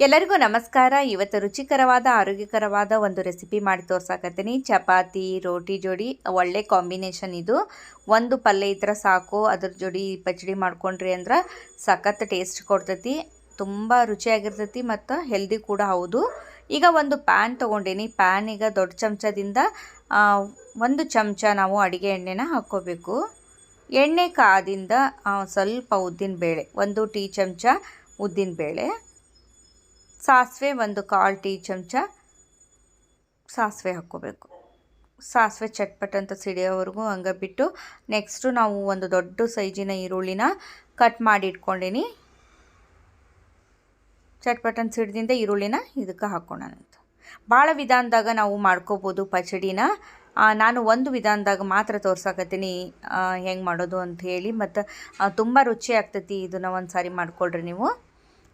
ಎಲ್ಲರಿಗೂ ನಮಸ್ಕಾರ. ಇವತ್ತು ರುಚಿಕರವಾದ, ಆರೋಗ್ಯಕರವಾದ ಒಂದು ರೆಸಿಪಿ ಮಾಡಿ ತೋರ್ಸಾಕತ್ತೀನಿ. ಚಪಾತಿ, ರೋಟಿ ಜೋಡಿ ಒಳ್ಳೆ ಕಾಂಬಿನೇಷನ್ ಇದು. ಒಂದು ಪಲ್ಯ ಇದ್ರೆ ಸಾಕು, ಅದ್ರ ಜೋಡಿ ಪಚಡಿ ಮಾಡ್ಕೊಂಡ್ರಿ ಅಂದ್ರೆ ಸಖತ್ ಟೇಸ್ಟ್ ಕೊಡ್ತೈತಿ. ತುಂಬ ರುಚಿಯಾಗಿರ್ತೈತಿ ಮತ್ತು ಹೆಲ್ದಿ ಕೂಡ ಹೌದು. ಈಗ ಒಂದು ಪ್ಯಾನ್ ತೊಗೊಂಡೀನಿ. ಈಗ ದೊಡ್ಡ ಚಮಚದಿಂದ ಒಂದು ಚಮಚ ನಾವು ಅಡುಗೆ ಎಣ್ಣೆನ ಹಾಕ್ಕೋಬೇಕು. ಎಣ್ಣೆ ಕಾದಿಂದ ಸ್ವಲ್ಪ ಉದ್ದಿನ ಬೇಳೆ, ಒಂದು ಟೀ ಚಮಚ ಉದ್ದಿನ ಬೇಳೆ. ಸಾಸಿವೆ ಒಂದು ಕಾಲು ಟೀ ಚಮಚ ಸಾಸಿವೆ ಹಾಕ್ಕೋಬೇಕು. ಸಾಸಿವೆ ಚಟ್ಪಟ್ ಅಂತ ಸಿಡಿಯೋವರೆಗೂ ಹಂಗೆ ಬಿಟ್ಟು ನೆಕ್ಸ್ಟು ನಾವು ಒಂದು ದೊಡ್ಡ ಸೈಜಿನ ಈರುಳ್ಳಿನ ಕಟ್ ಮಾಡಿ ಇಟ್ಕೊಂಡೀನಿ. ಚಟ್ಪಟನ್ ಸಿಡ್ದಿಂದ ಈರುಳ್ಳಿನ ಇದಕ್ಕೆ ಅಂತ. ಭಾಳ ವಿಧಾನದಾಗ ನಾವು ಮಾಡ್ಕೋಬೋದು ಪಚಡಿನ. ನಾನು ಒಂದು ವಿಧಾನದಾಗ ಮಾತ್ರ ತೋರ್ಸಾಕತ್ತೀನಿ ಹೆಂಗೆ ಮಾಡೋದು ಅಂತ ಹೇಳಿ. ಮತ್ತು ತುಂಬ ರುಚಿ ಆಗ್ತೈತಿ ಇದನ್ನು ಒಂದು ಸಾರಿ ಮಾಡ್ಕೊಳ್ರಿ ನೀವು.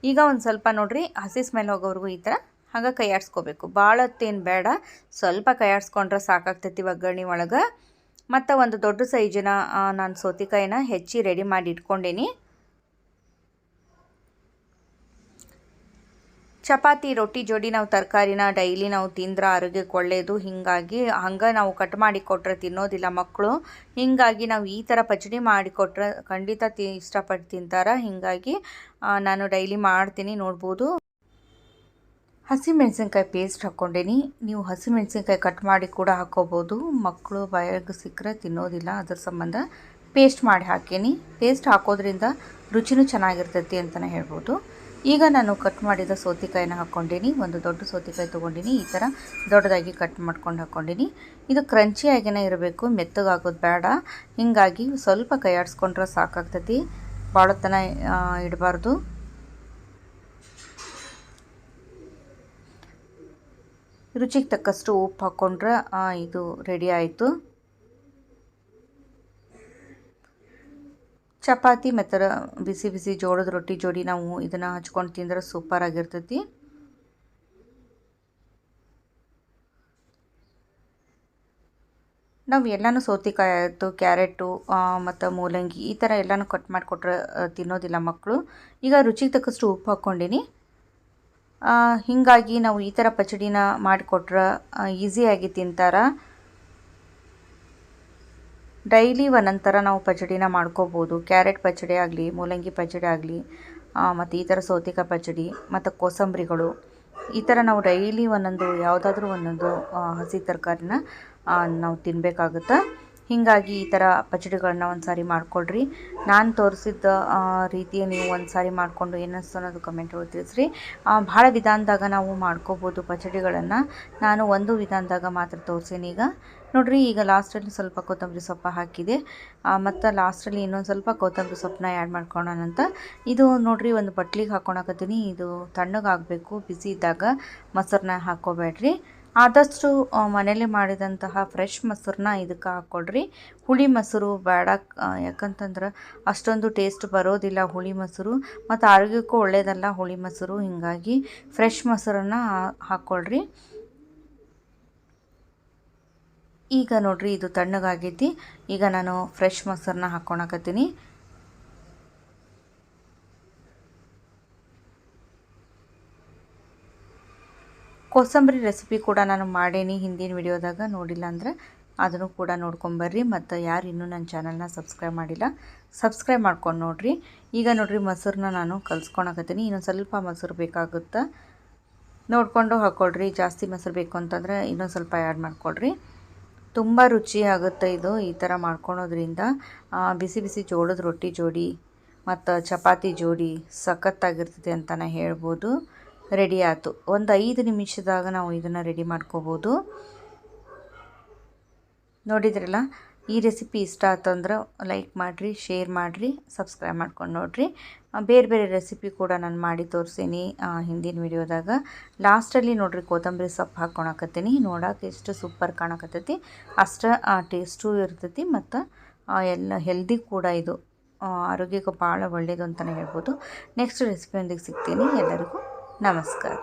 ಈಗ ಒಂದು ಸ್ವಲ್ಪ ನೋಡ್ರಿ, ಹಸಿ ಸ್ಮೆಲ್ ಹೋಗೋವರೆಗೂ ಈ ಥರ ಹಂಗೆ ಕೈಯಾಡಿಸ್ಕೋಬೇಕು ಭಾಳ ಹೊತ್ತೇನು ಬೇಡ, ಸ್ವಲ್ಪ ಕೈ ಕೈಯಾಡಿಸ್ಕೊಂಡ್ರೆ ಸಾಕಾಗ್ತೈತಿ ಒಗ್ಗರಣೆ ಒಳಗೆ. ಮತ್ತು ಒಂದು ದೊಡ್ಡ ಸೈಜಿನ ನಾನು ಸೌತೆಕಾಯಿನ ಹೆಚ್ಚಿ ರೆಡಿ ಮಾಡಿ ಇಟ್ಕೊಂಡೀನಿ. ಚಪಾತಿ, ರೊಟ್ಟಿ ಜೋಡಿ ನಾವು ತರಕಾರಿನ ಡೈಲಿ ನಾವು ತಿಂದ್ರೆ ಆರೋಗ್ಯಕ್ಕೆ ಒಳ್ಳೆಯದು ಹೀಗಾಗಿ ಹಂಗೆ ನಾವು ಕಟ್ ಮಾಡಿ ಕೊಟ್ಟರೆ ತಿನ್ನೋದಿಲ್ಲ ಮಕ್ಕಳು ಹೀಗಾಗಿ ನಾವು ಈ ಥರ ಪಚಡಿ ಮಾಡಿ ಕೊಟ್ಟರೆ ಖಂಡಿತ ತಿ ಇಷ್ಟಪಟ್ಟು ತಿಂತಾರೆ. ಹೀಗಾಗಿ ನಾನು ಡೈಲಿ ಮಾಡ್ತೀನಿ, ನೋಡ್ಬೋದು. ಹಸಿ ಮೆಣಸಿನ್ಕಾಯಿ ಪೇಸ್ಟ್ ಹಾಕ್ಕೊಂಡೇನಿ ನೀವು ಹಸಿ ಮೆಣಸಿನ್ಕಾಯಿ ಕಟ್ ಮಾಡಿ ಕೂಡ ಹಾಕ್ಕೋಬೋದು ಮಕ್ಕಳು ಬಯಗೆ ಸಿಕ್ಕರೆ ತಿನ್ನೋದಿಲ್ಲ. ಅದ್ರ ಸಂಬಂಧ ಪೇಸ್ಟ್ ಮಾಡಿ ಹಾಕೀನಿ. ಪೇಸ್ಟ್ ಹಾಕೋದ್ರಿಂದ ರುಚಿನೂ ಚೆನ್ನಾಗಿರ್ತೈತಿ ಅಂತಲೇ ಹೇಳ್ಬೋದು. ಈಗ ನಾನು ಕಟ್ ಮಾಡಿದ ಸೌತೆಕಾಯಿನ ಹಾಕ್ಕೊಂಡಿನಿ. ಒಂದು ದೊಡ್ಡ ಸೌತೆಕಾಯಿ ತೊಗೊಂಡಿನಿ. ಈ ಥರ ದೊಡ್ಡದಾಗಿ ಕಟ್ ಮಾಡ್ಕೊಂಡು ಹಾಕ್ಕೊಂಡಿನಿ. ಇದು ಕ್ರಂಚಿಯಾಗಿನೇ ಇರಬೇಕು. ಮೆತ್ತಗಾಗೋದು ಬೇಡ. ಹೀಗಾಗಿ ಸ್ವಲ್ಪ ಕೈಯಾಡಿಸ್ಕೊಂಡ್ರೆ ಸಾಕಾಗ್ತೈತಿ ಭಾಳ ತನ ಇಡಬಾರ್ದು. ರುಚಿಗೆ ತಕ್ಕಷ್ಟು ಉಪ್ಪು ಹಾಕ್ಕೊಂಡ್ರೆ ಇದು ರೆಡಿ ಆಯಿತು. ಚಪಾತಿ ಮತ್ತು ಬಿಸಿ ಬಿಸಿ ಜೋಳದ ರೊಟ್ಟಿ ಜೋಡಿ ನಾವು ಇದನ್ನು ಹಚ್ಕೊಂಡು ತಿಂದ್ರೆ ಸೂಪರ್ ಆಗಿರ್ತೈತಿ. ನಾವು ಎಲ್ಲನೂ ಸೌತೆಕಾಯಿ ಆಯಿತು, ಕ್ಯಾರೆಟು ಮತ್ತು ಮೂಲಂಗಿ ಈ ಥರ ಎಲ್ಲನೂ ಕಟ್ ಮಾಡಿಕೊಟ್ರೆ ತಿನ್ನೋದಿಲ್ಲ ಮಕ್ಕಳು ಈಗ ರುಚಿಗೆ ತಕ್ಕಷ್ಟು ಉಪ್ಪು ಹಾಕ್ಕೊಂಡಿನಿ. ಹೀಗಾಗಿ ನಾವು ಈ ಥರ ಪಚಡಿನ ಮಾಡಿಕೊಟ್ರೆ ಈಸಿಯಾಗಿ ತಿಂತಾರೆ. ಡೈಲಿ ಒಂದೊಂದು ನಾವು ಪಚಡಿನ ಮಾಡ್ಕೋಬೋದು. ಕ್ಯಾರೆಟ್ ಪಚಡಿ ಆಗಲಿ, ಮೂಲಂಗಿ ಪಚಡಿ ಆಗಲಿ ಮತ್ತು ಈ ಥರ ಸೌತೆಕಾಯಿ ಪಚಡಿ, ಮತ್ತು ಕೋಸಂಬರಿಗಳು, ಈ ಥರ ನಾವು ಡೈಲಿ ಒಂದೊಂದು, ಯಾವುದಾದ್ರೂ ಒಂದೊಂದು ಹಸಿ ತರಕಾರಿನ ನಾವು ತಿನ್ನಬೇಕಾಗುತ್ತೆ ಹೀಗಾಗಿ ಈ ಥರ ಪಚಡಿಗಳನ್ನ ಒಂದು ಸಾರಿ ಮಾಡ್ಕೊಳ್ರಿ. ನಾನು ತೋರಿಸಿದ್ದ ರೀತಿಯ ನೀವು ಒಂದು ಸಾರಿ ಮಾಡಿಕೊಂಡು ಏನಿಸ್ತು ಅನ್ನೋದು ಕಮೆಂಟ್ ಒಳಗೆ ತಿಳಿಸ್ರಿ. ಭಾಳ ವಿಧಾನದಾಗ ನಾವು ಮಾಡ್ಕೋಬೋದು ಪಚಡಿಗಳನ್ನು. ನಾನು ಒಂದು ವಿಧಾನದಾಗ ಮಾತ್ರ ತೋರಿಸೀನಿ ಈಗ. ನೋಡಿರಿ, ಈಗ ಲಾಸ್ಟಲ್ಲಿ ಸ್ವಲ್ಪ ಕೊತ್ತಂಬರಿ ಸೊಪ್ಪು ಹಾಕಿದೆ. ಮತ್ತು ಲಾಸ್ಟಲ್ಲಿ ಇನ್ನೊಂದು ಸ್ವಲ್ಪ ಕೊತ್ತಂಬರಿ ಸೊಪ್ಪನ್ನ ಆ್ಯಡ್ ಮಾಡ್ಕೊಳ್ಳೋಣ ಅಂತ. ಇದು ನೋಡಿರಿ, ಒಂದು ಬಟ್ಲಿಗೆ ಹಾಕ್ಕೊಳಕತ್ತೀನಿ ಇದು ತಣ್ಣಗಾಗಬೇಕು, ಬಿಸಿ ಇದ್ದಾಗ. ಮೊಸರನ್ನ ಹಾಕ್ಕೋಬೇಡ್ರಿ ಆದಷ್ಟು ಮನೇಲಿ ಮಾಡಿದಂತಹ ಫ್ರೆಶ್ ಮೊಸರನ್ನ ಇದಕ್ಕೆ ಹಾಕ್ಕೊಳ್ರಿ ಹುಳಿ ಮೊಸರು ಬೇಡ ಯಾಕಂತಂದ್ರೆ ಅಷ್ಟೊಂದು ಟೇಸ್ಟ್ ಬರೋದಿಲ್ಲ ಹುಳಿ ಮೊಸರು. ಮತ್ತು ಆರೋಗ್ಯಕ್ಕೂ ಒಳ್ಳೆಯದಲ್ಲ ಹುಳಿ ಮೊಸರು, ಹೀಗಾಗಿ ಫ್ರೆಶ್ ಮೊಸರನ್ನು ಹಾಕ್ಕೊಳ್ರಿ ಈಗ ನೋಡ್ರಿ, ಇದು ತಣ್ಣಗಾಗೈತಿ. ಈಗ ನಾನು ಫ್ರೆಶ್ ಮೊಸರನ್ನ ಹಾಕ್ಕೊಳಕತ್ತೀನಿ ಕೋಸಂಬರಿ ರೆಸಿಪಿ ಕೂಡ ನಾನು ಮಾಡೇನಿ ಹಿಂದಿನ ವಿಡಿಯೋದಾಗ. ನೋಡಿಲ್ಲ ಅಂದರೆ ಅದನ್ನು ಕೂಡ ನೋಡ್ಕೊಂಬರ್ರಿ ಮತ್ತು ಯಾರು ಇನ್ನೂ ನನ್ನ ಚಾನಲ್ನ ಸಬ್ಸ್ಕ್ರೈಬ್ ಮಾಡಿಲ್ಲ ಸಬ್ಸ್ಕ್ರೈಬ್ ಮಾಡ್ಕೊಂಡು ನೋಡಿರಿ. ಈಗ ನೋಡಿರಿ ಮೊಸರನ್ನ ನಾನು ಕಲ್ಸ್ಕೊಳಕತ್ತೀನಿ ಇನ್ನೊಂದು ಸ್ವಲ್ಪ ಮೊಸರು ಬೇಕಾಗುತ್ತೆ. ನೋಡಿಕೊಂಡು ಹಾಕ್ಕೊಳ್ರಿ ಜಾಸ್ತಿ ಮೊಸರು ಬೇಕು ಅಂತಂದರೆ ಇನ್ನೊಂದು ಸ್ವಲ್ಪ ಆ್ಯಡ್ ಮಾಡ್ಕೊಳ್ರಿ. ತುಂಬ ರುಚಿ ಆಗುತ್ತೆ ಇದು, ಈ ಥರ ಮಾಡ್ಕೊಳೋದ್ರಿಂದ. ಬಿಸಿ ಬಿಸಿ ಜೋಳದ ರೊಟ್ಟಿ ಜೋಡಿ ಮತ್ತು ಚಪಾತಿ ಜೋಡಿ ಸಖತ್ತಾಗಿರ್ತದೆ ಅಂತಲೇ ಹೇಳ್ಬೋದು. ರೆಡಿ ಆಯಿತು. ಒಂದು ಐದು ನಿಮಿಷದಾಗ ನಾವು ಇದನ್ನು ರೆಡಿ ಮಾಡ್ಕೋಬೋದು. ನೋಡಿದ್ರಲ್ಲ, ಈ ರೆಸಿಪಿ ಇಷ್ಟ ಆತಂದ್ರೆ ಲೈಕ್ ಮಾಡಿರಿ, ಶೇರ್ ಮಾಡಿರಿ, ಸಬ್ಸ್ಕ್ರೈಬ್ ಮಾಡ್ಕೊಂಡು ನೋಡಿರಿ. ಬೇರೆ ಬೇರೆ ರೆಸಿಪಿ ಕೂಡ ನಾನು ಮಾಡಿ ತೋರಿಸೀನಿ ಹಿಂದಿನ ವಿಡಿಯೋದಾಗ. ಲಾಸ್ಟಲ್ಲಿ ನೋಡಿರಿ, ಕೊತ್ತಂಬರಿ ಸೊಪ್ಪು ಹಾಕ್ಕೊಳಕತ್ತೀನಿ ನೋಡೋಕೆ ಎಷ್ಟು ಸೂಪರ್ ಕಾಣಕತ್ತೈತಿ. ಅಷ್ಟು ಟೇಸ್ಟು ಇರ್ತೈತಿ ಮತ್ತು ಎಲ್ಲ ಹೆಲ್ದಿ ಕೂಡ ಇದು. ಆರೋಗ್ಯಕ್ಕೆ ಭಾಳ ಒಳ್ಳೆಯದು ಅಂತಲೇ ಹೇಳ್ಬೋದು. ನೆಕ್ಸ್ಟ್ ರೆಸಿಪಿಯೊಂದಿಗೆ ಸಿಗ್ತೀನಿ. ಎಲ್ಲರಿಗೂ ನಮಸ್ಕಾರ